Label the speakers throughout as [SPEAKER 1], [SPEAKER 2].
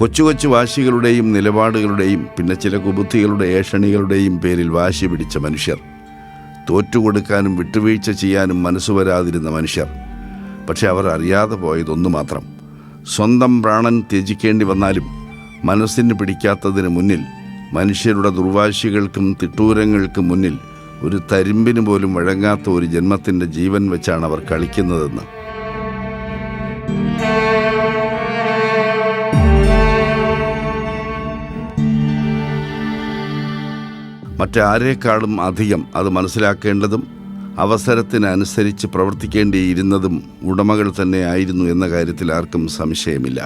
[SPEAKER 1] കൊച്ചു കൊച്ചു വാശികളുടെയും നിലപാടുകളുടെയും പിന്നെ ചില കുബുദ്ധികളുടെ ഏഷണികളുടെയും പേരിൽ വാശി പിടിച്ച മനുഷ്യർ. തോറ്റുകൊടുക്കാനും വിട്ടുവീഴ്ച ചെയ്യാനും മനസ്സ് വരാതിരുന്ന മനുഷ്യർ. പക്ഷെ അവർ അറിയാതെ പോയതൊന്നു മാത്രം. സ്വന്തം പ്രാണൻ ത്യജിക്കേണ്ടി വന്നാലും മനസ്സിന് പിടിക്കാത്തതിന് മുന്നിൽ മനുഷ്യരുടെ ദുർവാശികൾക്കും തിട്ടൂരങ്ങൾക്കും മുന്നിൽ ഒരു തരിമ്പിന് പോലും വഴങ്ങാത്ത ഒരു ജന്മത്തിന്റെ ജീവൻ വെച്ചാണ് അവർ കളിക്കുന്നതെന്ന്. മറ്റാരേക്കാളും അധികം അത് മനസ്സിലാക്കേണ്ടതും അവസരത്തിനനുസരിച്ച് പ്രവർത്തിക്കേണ്ടിയിരുന്നതും ഉടമകൾ തന്നെയായിരുന്നു എന്ന കാര്യത്തിൽ ആർക്കും സംശയമില്ല.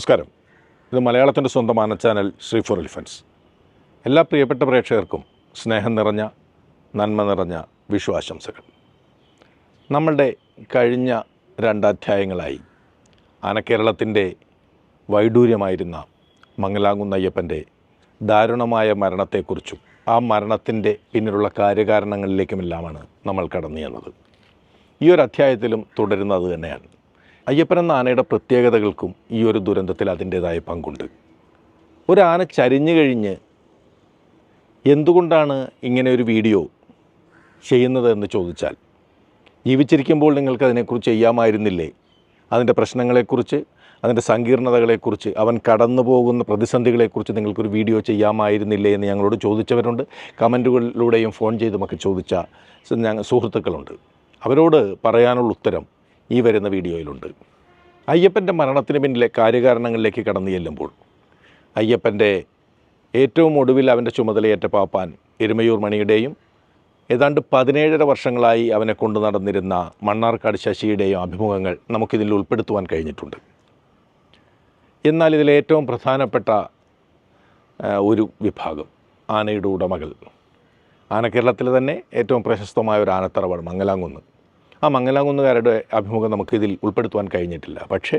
[SPEAKER 2] നമസ്കാരം. ഇത് മലയാളത്തിന്റെ സ്വന്തം ആന ചാനൽ ശ്രീ ഫോർ എലിഫൻസ് എല്ലാ പ്രിയപ്പെട്ട പ്രേക്ഷകർക്കും സ്നേഹം നിറഞ്ഞ നന്മ നിറഞ്ഞ വിഷു നമ്മളുടെ കഴിഞ്ഞ രണ്ടധ്യായങ്ങളായി ആനക്കേരളത്തിന്റെ വൈഡൂര്യമായിരുന്ന മംഗലാങ്കുന്നയ്യപ്പന്റെ ദാരുണമായ മരണത്തെക്കുറിച്ചും ആ മരണത്തിന്റെ പിന്നിലുള്ള കാര്യകാരണങ്ങളിലേക്കുമെല്ലാമാണ് നമ്മൾ കടന്നു ചെന്നത്. ഈ ഒരു അധ്യായത്തിലും തുടരുന്നത് തന്നെയാണ്. അയ്യപ്പൻ എന്ന ആനയുടെ പ്രത്യേകതകൾക്കും ഈ ഒരു ദുരന്തത്തിൽ അതിന്റേതായ പങ്കുണ്ട്. ഒരാന ചരിഞ്ഞു കഴിഞ്ഞ് എന്തുകൊണ്ടാണ് ഇങ്ങനെ ഒരു വീഡിയോ ചെയ്യുന്നത് എന്ന് ചോദിച്ചാൽ ജീവിച്ചിരിക്കുമ്പോൾ നിങ്ങൾക്ക് അതിനെക്കുറിച്ച് ചെയ്യാമായിരുന്നില്ലേ? അതിന്റെ പ്രശ്നങ്ങളെക്കുറിച്ച് അതിന്റെ സങ്കീർണതകളെക്കുറിച്ച് അവൻ കടന്നു പോകുന്ന പ്രതിസന്ധികളെക്കുറിച്ച് നിങ്ങൾക്കൊരു വീഡിയോ ചെയ്യാമായിരുന്നില്ലേ എന്ന് ഞങ്ങളോട് ചോദിച്ചവരുണ്ട്. കമന്റുകളിലൂടെയും ഫോൺ ചെയ്തുമൊക്കെ ചോദിച്ച ഞങ്ങൾ സുഹൃത്തുക്കളുണ്ട്. അവരോട് പറയാനുള്ള ഉത്തരം ഈ വരുന്ന വീഡിയോയിലുണ്ട്. അയ്യപ്പന്റെ മരണത്തിന് പിന്നിലെ കാര്യകാരണങ്ങളിലേക്ക് കടന്നു ചെല്ലുമ്പോൾ അയ്യപ്പന്റെ ഏറ്റവും ഒടുവിൽ അവന്റെ ചുമതലയേറ്റ പാപ്പാൻ എരുമയൂർ മണിയുടെയും ഏതാണ്ട് പതിനേഴര വർഷങ്ങളായി അവനെ കൊണ്ടു നടന്നിരുന്ന മണ്ണാർക്കാട് ശശിയുടെയും അഭിമുഖങ്ങൾ നമുക്കിതിൽ ഉൾപ്പെടുത്തുവാൻ കഴിഞ്ഞിട്ടുണ്ട്. എന്നാൽ ഇതിലെ ഏറ്റവും പ്രധാനപ്പെട്ട ഒരു വിഭാഗം ആനയുടെ ഉടമകൾ. ആന കേരളത്തിലെ തന്നെ ഏറ്റവും പ്രശസ്തമായ ഒരു ആനത്തറവാണ് മംഗലാംകുന്ന്. ആ മംഗലാകുന്നുകാരുടെ അഭിമുഖം നമുക്ക് ഇതിൽ ഉൾപ്പെടുത്തുവാൻ കഴിഞ്ഞിട്ടില്ല. പക്ഷേ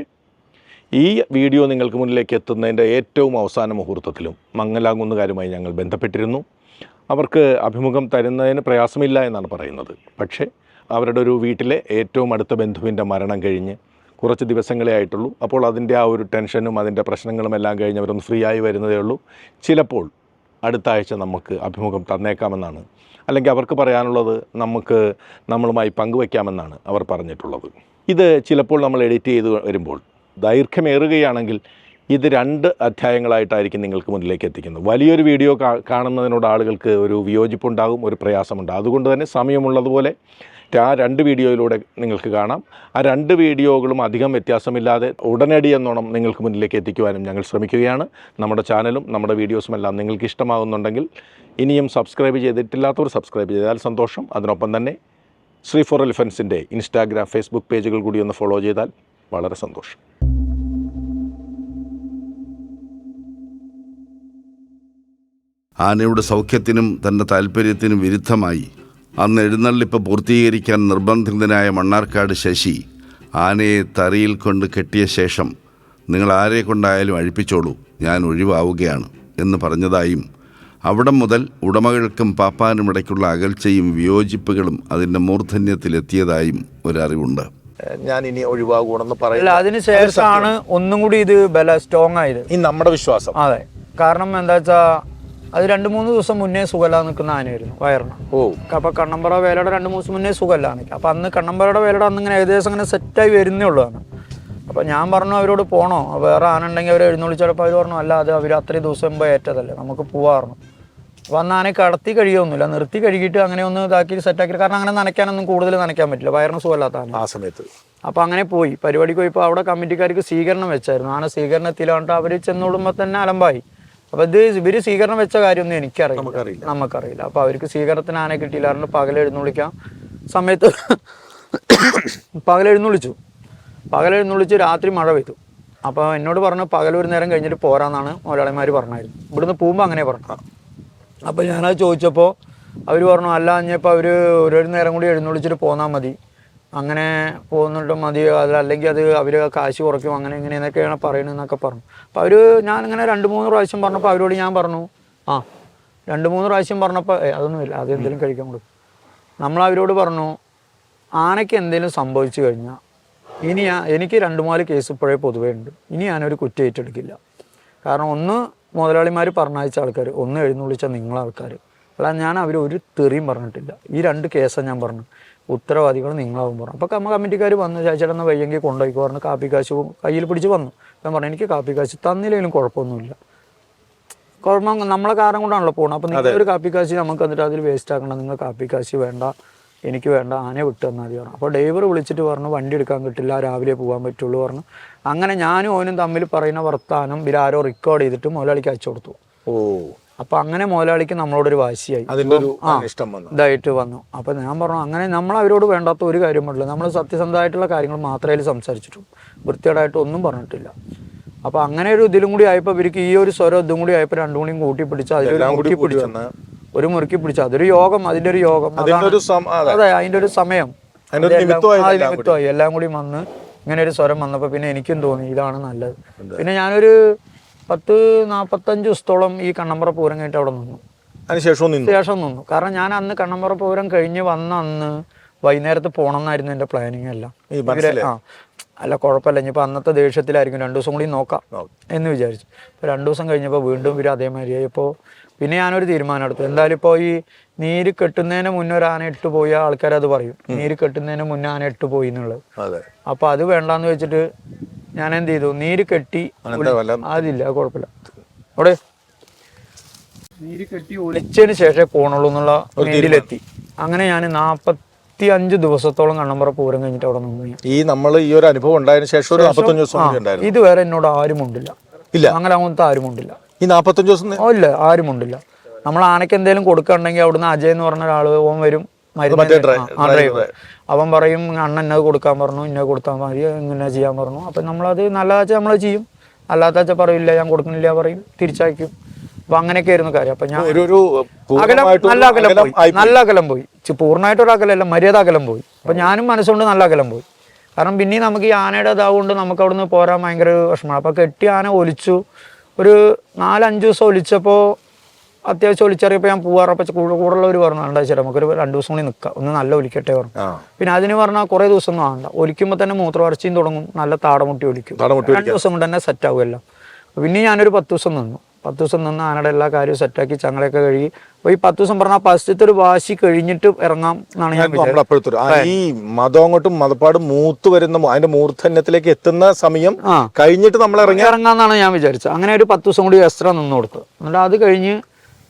[SPEAKER 2] ഈ വീഡിയോ നിങ്ങൾക്ക് മുന്നിലേക്ക് എത്തുന്നതിന്റെ ഏറ്റവും അവസാന മുഹൂർത്തത്തിലും മംഗലാകുന്നുകാരുമായി ഞങ്ങൾ ബന്ധപ്പെട്ടിരുന്നു. അവർക്ക് അഭിമുഖം തരുന്നതിന് പ്രയാസമില്ല എന്നാണ് പറയുന്നത്. പക്ഷേ അവരുടെ ഒരു വീട്ടിലെ ഏറ്റവും അടുത്ത ബന്ധുവിന്റെ മരണം കഴിഞ്ഞ് കുറച്ച് ദിവസങ്ങളേ ആയിട്ടുള്ളൂ. അപ്പോൾ അതിന്റെ ആ ഒരു ടെൻഷനും അതിന്റെ പ്രശ്നങ്ങളും എല്ലാം കഴിഞ്ഞ് അവരൊന്ന് ഫ്രീ ആയി വരുന്നതേ ഉള്ളൂ. ചിലപ്പോൾ അടുത്ത ആഴ്ച നമുക്ക് അഭിമുഖം തന്നേക്കാമെന്നാണ്. അല്ലെങ്കിൽ അവർക്ക് പറയാനുള്ളത് നമുക്ക് നമ്മളുമായി പങ്കുവയ്ക്കാമെന്നാണ് അവർ പറഞ്ഞിട്ടുള്ളത്. ഇത് ചിലപ്പോൾ നമ്മൾ എഡിറ്റ് ചെയ്ത് വരുമ്പോൾ ദൈർഘ്യമേറുകയാണെങ്കിൽ ഇത് രണ്ട് അധ്യായങ്ങളായിട്ടായിരിക്കും നിങ്ങൾക്ക് മുന്നിലേക്ക് എത്തിക്കുന്നത്. വലിയൊരു വീഡിയോ കാണുന്നതിനോട് ആളുകൾക്ക് ഒരു വിയോജിപ്പുണ്ടാകും ഒരു പ്രയാസമുണ്ടാകും അതുകൊണ്ട് തന്നെ സമയമുള്ളതുപോലെ ആ രണ്ട് വീഡിയോയിലൂടെ നിങ്ങൾക്ക് കാണാം. ആ രണ്ട് വീഡിയോകളും അധികം വ്യത്യാസമില്ലാതെ ഉടനടി എന്നോണം നിങ്ങൾക്ക് മുന്നിലേക്ക് എത്തിക്കുവാനും ഞങ്ങൾ ശ്രമിക്കുകയാണ്. നമ്മുടെ ചാനലും നമ്മുടെ വീഡിയോസും എല്ലാം നിങ്ങൾക്ക് ഇഷ്ടമാകുന്നുണ്ടെങ്കിൽ ഇനിയും സബ്സ്ക്രൈബ് ചെയ്തിട്ടില്ലാത്തവർ സബ്സ്ക്രൈബ് ചെയ്താൽ സന്തോഷം. അതിനൊപ്പം തന്നെ ശ്രീ ഫോർ എലിഫൻസിന്റെ ഇൻസ്റ്റാഗ്രാം ഫേസ്ബുക്ക് പേജുകൾ കൂടി ഒന്ന് ഫോളോ ചെയ്താൽ വളരെ സന്തോഷം.
[SPEAKER 1] ആനയുടെ സൗഖ്യത്തിനും തന്റെ താല്പര്യത്തിനും വിരുദ്ധമായി അന്ന് എഴുന്നള്ളിപ്പ് പൂർത്തീകരിക്കാൻ നിർബന്ധിതനായ മണ്ണാർക്കാട് ശശി ആനയെ തറിയിൽ കൊണ്ട് കെട്ടിയ ശേഷം നിങ്ങൾ ആരെ കൊണ്ടായാലും അഴിപ്പിച്ചോളൂ ഞാൻ ഒഴിവാവുകയാണ് എന്ന് പറഞ്ഞതായും അവിടം മുതൽ ഉടമകൾക്കും പാപ്പാനും ഇടയ്ക്കുള്ള അകൽച്ചയും വിയോജിപ്പുകളും അതിന്റെ മൂർധന്യത്തിലെത്തിയതായും ഒരറിവുണ്ട്.
[SPEAKER 2] ഞാൻ ഇനി ഒഴിവാകുകയാണെന്ന്
[SPEAKER 3] അല്ല
[SPEAKER 2] പറയുന്നത്
[SPEAKER 3] അതിന് ശേഷമാണ് ഒന്നും കൂടി ഇത് ബല സ്ട്രോങ് ആയത്.
[SPEAKER 2] ഈ നമ്മുടെ വിശ്വാസം.
[SPEAKER 3] അതെ. കാരണം എന്താ വെച്ചാ അത് രണ്ട് മൂന്ന് ദിവസം മുന്നേ സുഖല്ല നിൽക്കുന്ന ആനയായിരുന്നു വയറിന്.
[SPEAKER 2] ഓ.
[SPEAKER 3] അപ്പൊ കണ്ണമ്പറ വേലയുടെ രണ്ട് മൂന്ന് ദിവസം മുന്നേ സുഖല്ല നിൽക്കുക. അപ്പൊ അന്ന് കണ്ണമ്പറയുടെ വേലയുടെ അന്ന് ഇങ്ങനെ ഏകദേശം ഇങ്ങനെ സെറ്റായി വരുന്നേ ഉള്ളതാണ് ആണ് അപ്പൊ ഞാൻ പറഞ്ഞു അവരോട് പോണോ? വേറെ ആന ഉണ്ടെങ്കിൽ അവർ എഴുന്നള്ളിച്ചപ്പോൾ അവർ പറഞ്ഞു അല്ല അത് അവർ അത്രയും ദിവസം മുമ്പ് ഏറ്റതല്ലേ നമുക്ക് പോകാറുണ്ട് അപ്പൊ അന്ന് ആനയെ കടത്തി കഴിയൊന്നുമില്ല നിർത്തി കഴുകിയിട്ട് അങ്ങനെ ഒന്ന് ഇതാക്കി സെറ്റാക്കി കാരണം അങ്ങനെ നനയ്ക്കാനൊന്നും കൂടുതൽ നനയ്ക്കാൻ പറ്റില്ല വയറിന് സുഖമില്ലാത്ത
[SPEAKER 2] ആ സമയത്ത്.
[SPEAKER 3] അപ്പോൾ അങ്ങനെ പോയി. പരിപാടിക്ക് പോയപ്പോൾ അവിടെ കമ്മിറ്റിക്കാർക്ക് സ്വീകരണം വെച്ചായിരുന്നു. ആന സ്വീകരണത്തിലാണ്ട് അവർ ചെന്നോടുമ്പോൾ തന്നെ അലമ്പായി. അപ്പോൾ ഇത് ഇവർ സ്വീകരണം വെച്ച കാര്യമൊന്നും എനിക്കറിയില്ല.
[SPEAKER 2] നമുക്കറിയില്ല.
[SPEAKER 3] അപ്പോൾ അവർക്ക് സ്വീകരണത്തിന് ആനെ കിട്ടിയില്ലായിരുന്നു. പകൽ എഴുന്നള്ളിക്കാൻ സമയത്ത് പകൽ എഴുന്നള്ളിച്ചു. പകൽ എഴുന്നള്ളിച്ച് രാത്രി മഴ പെയ്തു. അപ്പോൾ എന്നോട് പറഞ്ഞു പകൽ ഒരു നേരം കഴിഞ്ഞിട്ട് പോരാന്നാണ് മുതലാളിമാർ പറഞ്ഞായിരുന്നു. ഇവിടുന്ന് പോകുമ്പോൾ അങ്ങനെ പറഞ്ഞു അപ്പോൾ ഞാനത് ചോദിച്ചപ്പോൾ അവർ പറഞ്ഞു അല്ല ഞാൻ ഇപ്പൊ അവർ ഒരു നേരം കൂടി എഴുന്നള്ളിച്ചിട്ട് പോന്നാൽ മതി. അങ്ങനെ പോകുന്നുണ്ട് മതിയോ? അത് അല്ലെങ്കിൽ അത് അവർ കാശ് കുറയ്ക്കും അങ്ങനെ ഇങ്ങനെ എന്നൊക്കെയാണ് പറയണതെന്നൊക്കെ പറഞ്ഞു. അപ്പോൾ അവർ ഇങ്ങനെ രണ്ട് മൂന്ന് പ്രാവശ്യം പറഞ്ഞപ്പോൾ അവരോട് ഞാൻ പറഞ്ഞു ആ രണ്ട് മൂന്ന് പ്രാവശ്യം പറഞ്ഞപ്പോൾ "ഏയ്, അതൊന്നുമില്ല അത് എന്തെങ്കിലും കഴിക്കാൻ കൊടുക്കും. നമ്മൾ അവരോട് പറഞ്ഞു ആനയ്ക്ക് എന്തെങ്കിലും സംഭവിച്ചു കഴിഞ്ഞാൽ ഇനി എനിക്ക് രണ്ട് മൂന്നാൽ കേസ് ഇപ്പോഴേ പൊതുവേ ഉണ്ട്. ഇനി ഞാനൊരു കുറ്റം ഏറ്റെടുക്കില്ല. കാരണം ഒന്ന് മുതലാളിമാർ പറഞ്ഞയച്ച ആൾക്കാർ ഒന്ന് എഴുന്നള്ളിച്ച നിങ്ങളാൾക്കാർ അല്ല ഞാൻ അവർ ഒരു തെറിയും പറഞ്ഞിട്ടില്ല. ഈ രണ്ട് കേസാണ് ഞാൻ പറഞ്ഞു. ഉത്തരവാദികൾ നിങ്ങളാവും പറഞ്ഞു. അപ്പോൾ കമ്മ കമ്മിറ്റിക്കാർ വന്നു ചേച്ചേട്ടന്ന് വയ്യെങ്കിൽ കൊണ്ടുപോയിക്കോ പറഞ്ഞു കാപ്പി കാശ് കയ്യിൽ പിടിച്ച് വന്നു. ഞാൻ പറഞ്ഞു എനിക്ക് കാപ്പി കാശ് തന്നില്ലെങ്കിലും കുഴപ്പമൊന്നുമില്ല. കുഴപ്പം നമ്മളെ കാരണം കൊണ്ടാണല്ലോ പോകുന്നത് അപ്പോൾ നിങ്ങൾ ഒരു കാപ്പി കാശ് നമുക്ക് എന്നിട്ട് അതിൽ വേസ്റ്റ് ആക്കണം നിങ്ങൾ കാപ്പി കാശ് വേണ്ട. എനിക്ക് വേണ്ട. ആനെ വിട്ട് തന്നാൽ മതി പറഞ്ഞു. അപ്പോൾ ഡ്രൈവർ വിളിച്ചിട്ട് പറഞ്ഞു വണ്ടി എടുക്കാൻ കിട്ടില്ല. രാവിലെ പോകാൻ പറ്റുള്ളൂ പറഞ്ഞു. അങ്ങനെ ഞാനും ഓനും തമ്മിൽ പറയുന്ന വർത്താനം ഇവരാരോ റെക്കോർഡ് ചെയ്തിട്ട് മുതലാളിക്ക് അയച്ചു കൊടുത്തു.
[SPEAKER 2] ഓ.
[SPEAKER 3] അപ്പോൾ അങ്ങനെ മുതലാളിക്ക് നമ്മളോടൊരു വാശിയായി.
[SPEAKER 2] അതിന്റെ ഒരു. ഇഷ്ടം വന്നു.
[SPEAKER 3] ഇതായിട്ട് വന്നു. അപ്പൊ ഞാൻ പറഞ്ഞു അങ്ങനെ നമ്മൾ അവരോട് വേണ്ടാത്ത ഒരു കാര്യം പറ്റില്ല നമ്മൾ സത്യസന്ധമായിട്ടുള്ള കാര്യങ്ങൾ മാത്രമേ സംസാരിച്ചിട്ടുള്ളൂ വൃത്തികേടായിട്ട് ഒന്നും പറഞ്ഞിട്ടില്ല. അപ്പൊ അങ്ങനെ ഒരു ഇതിലും കൂടി ആയപ്പോൾ ഇവർക്ക് ഈ ഒരു സ്വരം ഇതും കൂടി ആയപ്പോൾ രണ്ടും കൂടിയും കൂട്ടി പിടിച്ച് അതിലൊരു മുറുക്കി പിടിച്ചു. ഒരു മുറുക്കി പിടിച്ചു. അതൊരു യോഗം
[SPEAKER 2] അതിന്റെ ഒരു യോഗം. അതെ. അതിന്റെ ഒരു
[SPEAKER 3] സമയം.
[SPEAKER 2] നിമിത്തമായി എല്ലാം കൂടി
[SPEAKER 3] വന്ന് ഇങ്ങനെ ഒരു സ്വരം വന്നപ്പോൾ പിന്നെ എനിക്കും തോന്നി ഇതാണ് നല്ലത്. പിന്നെ ഞാനൊരു പത്ത് നാൽപ്പത്തഞ്ച് ദിവസത്തോളം ഈ കണ്ണമ്പ്ര പൂരം കഴിഞ്ഞിട്ട് അവിടെ നിന്നു.
[SPEAKER 2] അതിനുശേഷം നിന്നു?
[SPEAKER 3] ശേഷം നിന്നു. കാരണം ഞാൻ അന്ന് കണ്ണമ്പറ പൂരം കഴിഞ്ഞ് വന്ന അന്ന് വൈകുന്നേരത്ത് പോകണം എന്നായിരുന്നു എന്റെ പ്ലാനിങ് എല്ലാം. ആ അല്ല കുഴപ്പമില്ല. ഇനിയിപ്പോൾ അന്നത്തെ ദേഷ്യത്തിലായിരിക്കും. രണ്ടു ദിവസം കൂടി നോക്കാം എന്ന് വിചാരിച്ചു. ഇപ്പോൾ രണ്ടു ദിവസം കഴിഞ്ഞപ്പോൾ വീണ്ടും ഇവർ അതേമാതിരിയായി ഇപ്പോൾ പിന്നെ ഞാനൊരു തീരുമാനം എടുത്തു. എന്തായാലും ഇപ്പോൾ ഈ നീര് കെട്ടുന്നതിന് മുന്നേ ഒരു ആന ഇട്ട് പോയ ആൾക്കാർ അത് പറയും നീര് കെട്ടുന്നതിന് മുന്നേ ആന ഇട്ട് പോയി എന്നുള്ളത്. അപ്പോൾ അത് വേണ്ടാന്ന് വെച്ചിട്ട് ഞാൻ എന്ത് ചെയ്തു നീര് കെട്ടി അതില്ല അത് കുഴപ്പമില്ല അവിടെ നീര് കെട്ടി ഒളിച്ചതിന് ശേഷമേ പോണുള്ളൂ എന്നുള്ള നീരിലെത്തി അങ്ങനെ ഞാൻ നാപ്പത്തി അഞ്ച് ദിവസത്തോളം കണ്ണമ്പറ പൂരം കഴിഞ്ഞിട്ട് അവിടെ നിന്ന്
[SPEAKER 2] ഈ നമ്മൾ ഈ ഒരു അനുഭവം ഉണ്ടായതിനു ശേഷം ഒരു നാൽപ്പത്തഞ്ച് ദിവസം
[SPEAKER 3] ഇതുവരെ എന്നോട് ആരും ഉണ്ടില്ല
[SPEAKER 2] ഇല്ല.
[SPEAKER 3] അങ്ങനെ അങ്ങനത്തെ ആരും ഉണ്ടില്ല
[SPEAKER 2] ഈ നാൽപ്പത്തഞ്ച് ദിവസം
[SPEAKER 3] ഓ ഇല്ല ആരും ഉണ്ടില്ല നമ്മൾ ആനയ്ക്ക് എന്തെങ്കിലും കൊടുക്കണ്ടെങ്കിൽ അവിടുന്ന് അജയ് എന്ന് പറഞ്ഞ ഒരാൾ ഓൻ വരും. ഡ്രൈവർ. അവൻ പറയും അണ്ണൻ എന്നത് കൊടുക്കാൻ പറഞ്ഞു ഇന്നത് കൊടുത്താൽ മതി ഇങ്ങനെ ചെയ്യാൻ പറഞ്ഞു. അപ്പം നമ്മളത് നല്ലതാച്ചാൽ നമ്മൾ ചെയ്യും. അല്ലാത്ത പറയില്ല ഞാൻ കൊടുക്കുന്നില്ല പറയും തിരിച്ചയക്കും. അപ്പൊ അങ്ങനെയൊക്കെ ആയിരുന്നു കാര്യം. അപ്പൊ ഞാൻ അകലം നല്ല അകലം പോയി. നല്ല അകലം പോയി. പൂർണമായിട്ട് ഒരു അകലല്ല മര്യാദ അകലം പോയി. അപ്പൊ ഞാനും മനസ്സുകൊണ്ട് നല്ല അകലം പോയി. കാരണം പിന്നെയും നമുക്ക് ഈ ആനയുടെ ഇതാവുകൊണ്ട് നമുക്ക് അവിടുന്ന് പോരാൻ ഭയങ്കര വിഷമമാണ്. അപ്പൊ കെട്ടി ആന ഒലിച്ചു. ഒരു നാലഞ്ച് ദിവസം ഒലിച്ചപ്പോൾ അത്യാവശ്യം ഒലിച്ചറിയപ്പോൾ ഞാൻ പോവാറപ്പോൾ കൂടെ കൂടുള്ളവർ പറഞ്ഞു വേണ്ട ചേട്ടാ നമുക്കൊരു രണ്ട് ദിവസം കൂടി നിൽക്കാം ഒന്ന് നല്ല ഒലിക്കട്ടെ പറഞ്ഞു. പിന്നെ അതിന് പറഞ്ഞാൽ കുറേ ദിവസം ഒന്നും ആകണ്ട ഒലിക്കുമ്പോൾ തന്നെ മൂത്രവരച്ചയും തുടങ്ങും. നല്ല താടമുട്ടി ഒലിക്കും. രണ്ട് ദിവസം കൊണ്ട് തന്നെ സെറ്റ് ആവുമല്ലോ പിന്നെ ഞാനൊരു പത്ത് ദിവസം നിന്നു. പത്ത് ദിവസം നിന്ന് ആനയുടെ എല്ലാ കാര്യവും സെറ്റാക്കി ചങ്ങളൊക്കെ കഴുകി. അപ്പോൾ ഈ പത്ത് ദിവസം പറഞ്ഞാൽ ഫസ്റ്റത്തെ ഒരു വാശി കഴിഞ്ഞിട്ട് ഇറങ്ങാം എന്നാണ് ഞാൻ
[SPEAKER 2] അപ്പോഴത്തെ ഈ മതം അങ്ങോട്ടും മതപ്പാടും മൂത്ത് വരുന്ന അതിന്റെ മൂർധന്യത്തിലേക്ക് എത്തുന്ന സമയം കഴിഞ്ഞിട്ട് നമ്മൾ ഇറങ്ങി
[SPEAKER 3] ഇറങ്ങാന്നാണ് ഞാൻ വിചാരിച്ചത്. അങ്ങനെ ഒരു പത്ത് ദിവസം കൂടി എക്സ്ട്രാ നിന്ന് കൊടുത്തു. എന്നിട്ട് അത് കഴിഞ്ഞ്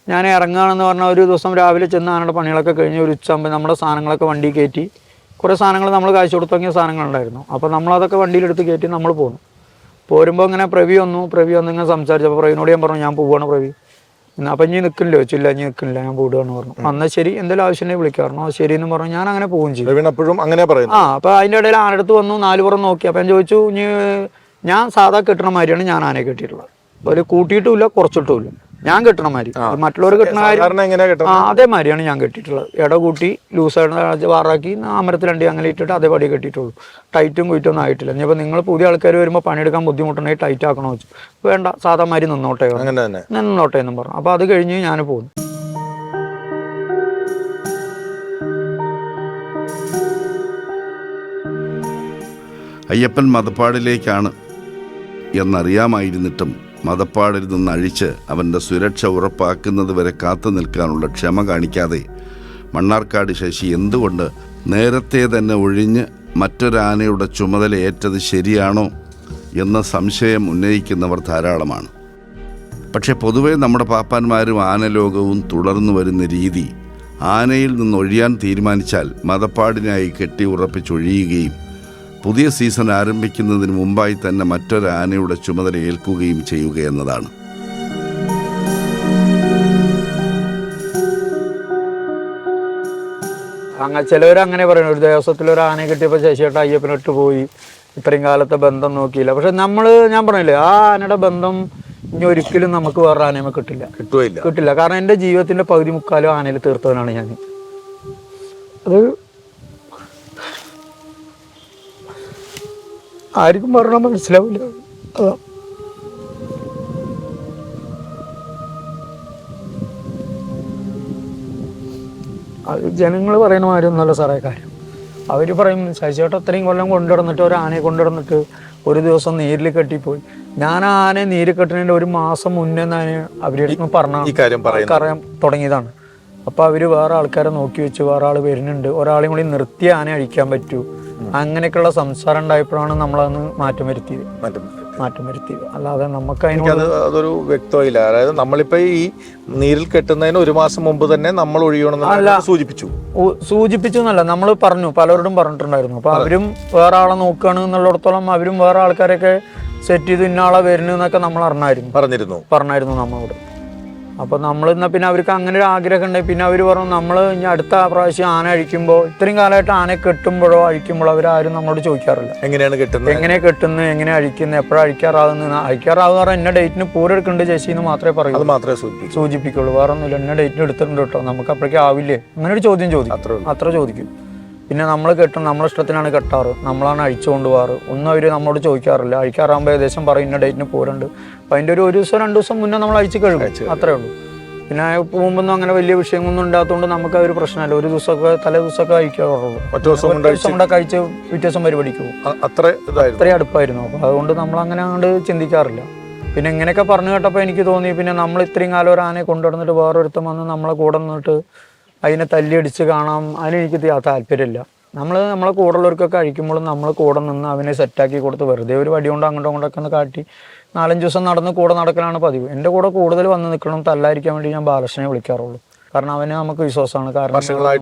[SPEAKER 3] ഞാൻ ഇറങ്ങുകയാണെന്ന് പറഞ്ഞാൽ ഒരു ദിവസം രാവിലെ ചെന്ന് ആനയുടെ പണികളൊക്കെ കഴിഞ്ഞ് ഒരു ഉച്ചയാകുമ്പോൾ നമ്മുടെ സാധനങ്ങളൊക്കെ വണ്ടി കയറ്റി. കുറേ സാധനങ്ങൾ നമ്മൾ കാശ് കൊടുത്തു തുടങ്ങിയ സാധനങ്ങളുണ്ടായിരുന്നു. അപ്പോൾ നമ്മളതൊക്കെ വണ്ടിയിലെടുത്ത് കയറ്റി നമ്മൾ പോന്നു. പോരുമ്പോൾ ഇങ്ങനെ പ്രവി വന്നു. പ്രവി വന്ന് ഇങ്ങനെ സംസാരിച്ചപ്പോൾ പ്രവിനോട് ഞാൻ പറഞ്ഞു ഞാൻ പോവുകയാണ് പ്രവി. അപ്പം ഇനി നിൽക്കില്ല ചോദിച്ചില്ല ഇനി നിൽക്കില്ല. ഞാൻ പോവുകയാണെന്ന് പറഞ്ഞു. എന്നാൽ ശരി. എന്തെങ്കിലും ആവശ്യമുണ്ടെങ്കിൽ വിളിക്കാറുണ്ടോ ശരി എന്ന് പറഞ്ഞു. ഞാൻ അങ്ങനെ പോവുകയും ചെയ്യും
[SPEAKER 2] എപ്പോഴും അപ്പോഴും അങ്ങനെ പറയുന്നു.
[SPEAKER 3] ആ അപ്പോൾ അതിന്റെ ഇടയിൽ ആനടുത്ത് വന്നു. നാല് പുറം നോക്കി. അപ്പം ഞാൻ ചോദിച്ചു ഇനി ഞാൻ സാധാ കെട്ടണ മാതിരിയാണ് ഞാൻ ആനയെ കെട്ടിയിട്ടുള്ളത്. ഒരു കൂട്ടിയിട്ടുമില്ല കുറച്ചിട്ടുമില്ല ഞാൻ കെട്ടണ മാതിരി. മറ്റുള്ളവർ കെട്ടണ കാര്യം അതേ മാതിരിയാണ് ഞാൻ കെട്ടിയിട്ടുള്ളത്. ഇട കൂട്ടി ലൂസായിട്ട് വാറാക്കി അമരത്തിൽ രണ്ടി അങ്ങനെ ഇട്ടിട്ട് അതേപടി കെട്ടിയിട്ടുള്ളൂ. ടൈറ്റും കുയിറ്റൊന്നും ആയിട്ടില്ല. ഇനിയിപ്പോൾ നിങ്ങൾ പുതിയ ആൾക്കാർ വരുമ്പോൾ പണിയെടുക്കാൻ ബുദ്ധിമുട്ടുണ്ടെങ്കിൽ ടൈറ്റ് ആക്കണോ വെച്ചു. വേണ്ട സാധാ മാതിരി നിന്നോട്ടെ
[SPEAKER 2] അങ്ങനെ തന്നെ.
[SPEAKER 3] നിന്നോട്ടെ എന്നും പറഞ്ഞു. അപ്പോൾ അത് കഴിഞ്ഞ് ഞാൻ പോകുന്നു
[SPEAKER 1] അയ്യപ്പൻ മതപ്പാടിലേക്കാണ് എന്നറിയാമായിരുന്നിട്ടും മതപ്പാടിൽ നിന്ന് അഴിച്ച് അവന്റെ സുരക്ഷ ഉറപ്പാക്കുന്നത് വരെ കാത്തു നിൽക്കാനുള്ള ക്ഷമ കാണിക്കാതെ മണ്ണാർക്കാട് ശശി എന്തുകൊണ്ട് നേരത്തെ തന്നെ ഒഴിഞ്ഞ് മറ്റൊരാനയുടെ ചുമതല ഏറ്റത് ശരിയാണോ എന്ന സംശയം ഉന്നയിക്കുന്നവർ ധാരാളമാണ്. പക്ഷെ പൊതുവെ നമ്മുടെ പാപ്പാന്മാരും ആനലോകവും തുടർന്നു വരുന്ന രീതി ആനയിൽ നിന്ന് ഒഴിയാൻ തീരുമാനിച്ചാൽ മതപ്പാടിനായി കെട്ടി ഉറപ്പിച്ചൊഴിയുകയും പുതിയ സീസൺ ആരംഭിക്കുന്നതിന് മുമ്പായി തന്നെ മറ്റൊരു ആനയുടെ ചുമതല ഏൽക്കുകയും ചെയ്യുക എന്നതാണ്.
[SPEAKER 3] അങ്ങനെ ചിലവർ അങ്ങനെ പറയുന്നു ഒരു ദിവസത്തിൽ ഒരു ആനയെ കിട്ടിയപ്പോൾ ശശിയേട്ട അയ്യപ്പനിട്ട് പോയി. ഇത്രയും കാലത്തെ ബന്ധം നോക്കിയില്ല. പക്ഷെ നമ്മൾ ഞാൻ പറഞ്ഞില്ലേ ആ ആനയുടെ ബന്ധം ഇനി ഒരിക്കലും നമുക്ക് വേറെ ആനയെ കിട്ടില്ല. കിട്ടില്ല. കാരണം എന്റെ ജീവിതത്തിന്റെ പകുതി മുക്കാലും ആനയിൽ തീർത്തവനാണ് ഞാൻ. അത് ആർക്കും പറഞ്ഞാൽ മനസ്സിലാവില്ല. അതാ. അത് ജനങ്ങൾ പറയുന്ന മാതിരി ഒന്നുമല്ല സാറേ കാര്യം. അവർ പറയും ശശിയോട്ട് അത്രയും കൊല്ലം കൊണ്ടുവന്നിട്ട് ഒരു ആനയെ കൊണ്ടുവന്നിട്ട് ഒരു ദിവസം നീരിൽ കെട്ടിപ്പോയി. ഞാൻ ആ ആനയെ നീര് കെട്ടുന്നതിന്റെ ഒരു മാസം മുന്നേ ഞാൻ അവരുടെ പറഞ്ഞ അറിയാൻ തുടങ്ങിയതാണ്. അപ്പോൾ അവർ വേറെ ആൾക്കാരെ നോക്കി വെച്ച് വേറെ ആൾ വരുന്നുണ്ട്. ഒരാളെയും കൂടി നിർത്തി ആന അഴിക്കാൻ പറ്റൂ. അങ്ങനെയൊക്കെയുള്ള സംസാരം ഉണ്ടായപ്പോഴാണ് നമ്മളതൊന്ന് മാറ്റം വരുത്തിയത്.
[SPEAKER 2] മാറ്റം
[SPEAKER 3] വരുത്തിയത്. അല്ലാതെ നമുക്ക്
[SPEAKER 2] എനിക്കത് അതൊരു വ്യക്തമായില്ല. അതായത് നമ്മളിപ്പോ ഈ നീരിൽ കെട്ടുന്നതിന് ഒരു മാസം മുമ്പ് തന്നെ നമ്മൾ ഒഴിയണമെന്ന് സൂചിപ്പിച്ചു.
[SPEAKER 3] സൂചിപ്പിച്ചു എന്നല്ല നമ്മൾ പറഞ്ഞു പലരോടും പറഞ്ഞിട്ടുണ്ടായിരുന്നു. അപ്പൊ അവരും വേറെ ആളെ നോക്കുകയാണ് എന്നുള്ളിടത്തോളം അവരും വേറെ ആൾക്കാരൊക്കെ സെറ്റ് ചെയ്ത് ഇന്ന ആളെ വരുന്നു എന്നൊക്കെ നമ്മൾ അറിഞ്ഞായിരുന്നു.
[SPEAKER 2] പറഞ്ഞിരുന്നു.
[SPEAKER 3] പറഞ്ഞായിരുന്നു നമ്മളോട്. അപ്പൊ നമ്മൾ എന്നാൽ പിന്നെ അവർക്ക് അങ്ങനെ ഒരു ആഗ്രഹം ഉണ്ടായി പിന്നെ അവർ പറഞ്ഞു നമ്മൾ ഇനി അടുത്ത പ്രാവശ്യം ആന അഴിക്കുമ്പോൾ ഇത്രയും കാലമായിട്ട് ആന കെട്ടുമ്പോഴോ അഴിക്കുമ്പോഴോ അവരാരും നമ്മളോട് ചോദിക്കാറില്ല.
[SPEAKER 2] എങ്ങനെയാണ് കെട്ടുന്നത്?
[SPEAKER 3] എങ്ങനെ കെട്ടുന്നത്? എങ്ങനെ അഴിക്കുന്നത് എപ്പോഴാണ് അഴിക്കാറാകുന്നത് അഴിക്കാറാകുന്ന പറഞ്ഞാൽ എന്നെ ഡേറ്റിന് പൂരെടുക്കുന്നുണ്ട് ചേച്ചി എന്ന് മാത്രമേ പറയൂ
[SPEAKER 2] അത് മാത്രമേ
[SPEAKER 3] സൂചിപ്പിക്കുള്ളൂ. വേറെ ഒന്നുമില്ല എന്നെ ഡേറ്റിന് എടുത്തിട്ടുണ്ട് കേട്ടോ. നമുക്ക് അപ്പോഴേക്കും ആവില്ലേ? അങ്ങനെ ഒരു ചോദ്യം ചോദിക്കും.
[SPEAKER 2] അത്രേ
[SPEAKER 3] അത്ര ചോദിക്കും. പിന്നെ നമ്മൾ കെട്ടും നമ്മളെ ഇഷ്ടത്തിനാണ് കെട്ടാറ്. നമ്മളാണ് അഴിച്ചു കൊണ്ടുപോകാറ്. ഒന്നും അവർ നമ്മളോട് ചോദിക്കാറില്ല. അഴിക്കാറാകുമ്പോൾ ഏകദേശം പറയും ഇന്ന ഡേറ്റിന് പോരുണ്ട്. അപ്പം അതിന്റെ ഒരു ഒരു ദിവസം രണ്ട് ദിവസം മുന്നേ നമ്മൾ അഴിച്ച് കഴുകും. അത്രേ ഉള്ളൂ. പിന്നെ പോകുമ്പോൾ അങ്ങനെ വലിയ വിഷയങ്ങളൊന്നും ഇല്ലാത്തതുകൊണ്ട് നമുക്ക് ആ ഒരു പ്രശ്നമല്ല. ഒരു ദിവസമൊക്കെ തലേ ദിവസമൊക്കെ അഴിക്കാറുള്ളൂ
[SPEAKER 2] ഒറ്റ
[SPEAKER 3] ദിവസം കൂടെ കഴിച്ച് പിറ്റേ ദിവസം പരിപാടിക്ക് പോകും.
[SPEAKER 2] അത്ര
[SPEAKER 3] അത്രയും അടുപ്പായിരുന്നു. അപ്പോൾ അതുകൊണ്ട് നമ്മൾ അങ്ങനെ അങ്ങോട്ട് ചിന്തിക്കാറില്ല. പിന്നെ ഇങ്ങനെയൊക്കെ പറഞ്ഞു കേട്ടപ്പോൾ എനിക്ക് തോന്നി പിന്നെ നമ്മൾ ഇത്രയും കാലം ഒരു ആനയെ കൊണ്ടുവന്നിട്ട് വേറൊരുത്തം വന്ന് നമ്മളെ കൂടെ നിന്നിട്ട് അതിനെ തല്ലിയടിച്ച് കാണാം. അതിനെനിക്ക് താല്പര്യമില്ല. നമ്മൾ നമ്മളെ കൂടെയുള്ളവർക്കൊക്കെ അഴിക്കുമ്പോഴും നമ്മൾ കൂടെ നിന്ന് അവനെ സെറ്റാക്കി കൊടുത്ത് വെറുതെ ഒരു വടി കൊണ്ട് അങ്ങോട്ടും അങ്ങോട്ടൊക്കെ ഒന്ന് കാട്ടി നാലഞ്ച് ദിവസം നടന്ന് കൂടെ നടക്കലാണ് പതിവ്. എന്റെ കൂടെ കൂടുതൽ വന്ന് നിൽക്കണം തല്ലായിരിക്കാൻ വേണ്ടി ഞാൻ ബാലകൃഷ്ണനെ വിളിക്കാറുള്ളൂ. കാരണം അവന് നമുക്ക് വിശ്വാസമാണ്. കാരണം